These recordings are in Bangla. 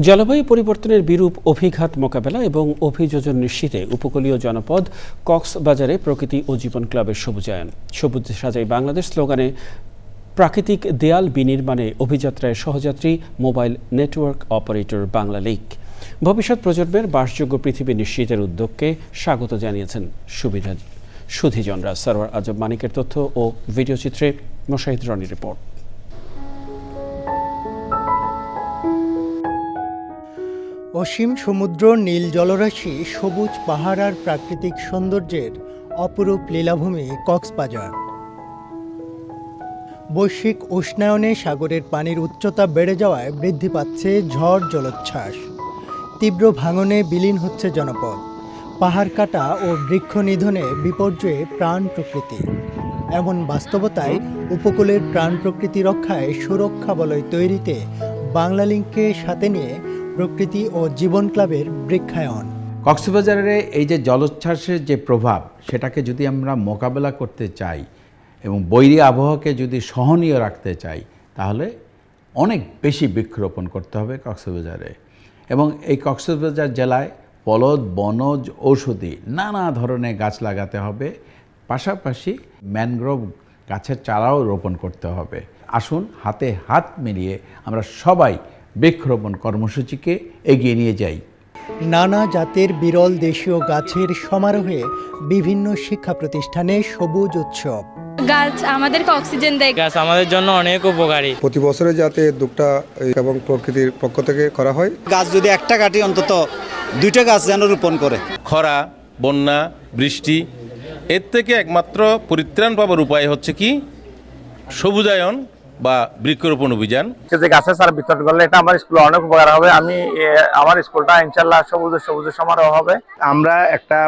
জলবায়ু পরিবর্তনের বিরূপ অভিঘাত মোকাবেলা এবং অভিযোজন নিশ্চিতে উপকূলীয় জনপদ কক্সবাজারে প্রকৃতি ও জীবন ক্লাবের সবুজায়ন। সবুজ সাজাই বাংলাদেশ স্লোগানে, প্রাকৃতিক দেয়াল বিনির্মাণে অভিযাত্রায় সহযাত্রী, mobile network operator Bangla League ভবিষ্যৎ প্রজন্মের বাসযোগ্য পৃথিবী নিশ্চিতের উদ্যোগকে স্বাগত জানিয়েছেন সুবিধা সুধিজনরা। সারোয়ার আজব মানিকের তথ্য ও ভিডিও চিত্রে মোশাহিদ রনির রিপোর্ট। অসীম সমুদ্র, নীল জলরাশি, সবুজ পাহাড় আর প্রাকৃতিক সৌন্দর্যের অপরূপ লীলাভূমি কক্সবাজার। বৈশ্বিক উষ্ণায়নে সাগরের পানির উচ্চতা বেড়ে যাওয়ায় বৃদ্ধি পাচ্ছে ঝড় জলোচ্ছ্বাস। তীব্র ভাঙনে বিলীন হচ্ছে জনপদ। পাহাড় কাটা ও বৃক্ষ নিধনে বিপর্যয়ে প্রাণ প্রকৃতি। এমন বাস্তবতায় উপকূলের প্রাণ প্রকৃতি রক্ষায় সুরক্ষা বলয় তৈরিতে বাংলা লিঙ্ককে সাথে নিয়ে প্রকৃতি ও জীবন ক্লাবের বৃক্ষায়ন। কক্সবাজারে এই যে জলোচ্ছ্বাসের যে প্রভাব, সেটাকে যদি আমরা মোকাবেলা করতে চাই এবং বৈরী আবহাওয়াকে যদি সহনীয় রাখতে চাই, তাহলে অনেক বেশি বৃক্ষরোপণ করতে হবে কক্সবাজারে। এবং এই কক্সবাজার জেলায় পলদ বনজ, ঔষধি নানা ধরনের গাছ লাগাতে হবে। পাশাপাশি ম্যানগ্রোভ গাছের চারাও রোপণ করতে হবে। আসুন, হাতে হাত মিলিয়ে আমরা সবাই বৃক্ষরোপণ কর্মসূচিকে এগিয়ে নিয়ে যাই। নানা জাতের বিরল দেশীয় গাছের সমারোহে বিভিন্ন শিক্ষা প্রতিষ্ঠানে সবুজ উৎসব। গাছ আমাদেরকে অক্সিজেন দেয়। গাছ আমাদের জন্য অনেক উপকারী। প্রতি বছরে যাতে এই এবং প্রকৃতির পক্ষ থেকে করা হয়। গাছ যদি একটা কাটি অন্তত দুইটা গাছ যেন রোপণ করে। খরা বন্যা বৃষ্টি এর থেকে একমাত্র পরিত্রাণ পাবার উপায় হচ্ছে কি? সবুজায়ন বা বৃক্ষরোপণ অভিযান। যে গাছের সারা বিতরণ করলে এটা আমার স্কুলে অনেক উপকার হবে। আমি আমার স্কুলটা ইনশাল্লাহ সবুজ সবুজ সমারোহ হবে। আমরা একটা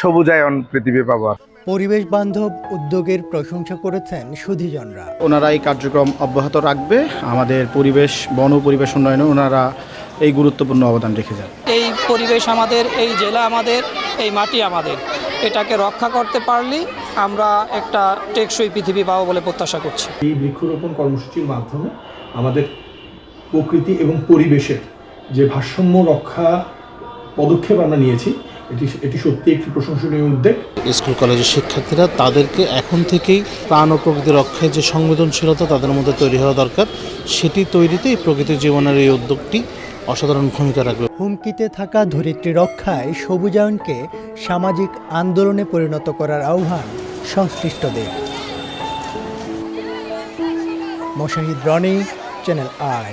সবুজায়ন পৃথিবী পাবো পরিবেশ বান্ধব উদ্যোগের প্রশংসা করেছেন সুধীজনরা। ওনারা এই কার্যক্রম অব্যাহত রাখবে। আমাদের পরিবেশ বন পরিবেশ উন্নয়নে ওনারা এই গুরুত্বপূর্ণ অবদান রেখে যান। এই পরিবেশ আমাদের এই জেলা আমাদের এই মাটি আমাদের। এটাকে রক্ষা করতে পারলেই আমরা একটা টেকসই পৃথিবী পাবো বলে প্রত্যাশা করছি। এই বৃক্ষরোপণ কর্মসূচির মাধ্যমে আমাদের প্রকৃতি এবং পরিবেশের যে ভারসাম্য রক্ষা পদক্ষেপ আমরা নিয়েছি এটি এটি সত্যি একটি প্রশংসনীয় উদ্যোগ। স্কুল কলেজের শিক্ষার্থীরা তাদেরকে এখন থেকেই প্রাণ ও প্রকৃতি রক্ষায় যে সংবেদনশীলতা তাদের মধ্যে তৈরি হওয়া দরকার সেটি তৈরিতে এই প্রকৃতির জীবনের এই উদ্যোগটি অসাধারণ ভূমিকা রাখবে। হুমকিতে থাকা ধরিত্রী রক্ষায় সবুজায়নকে সামাজিক আন্দোলনে পরিণত করার আহ্বান। সংশ্লিষ্টদের। Moshahid Roni channel I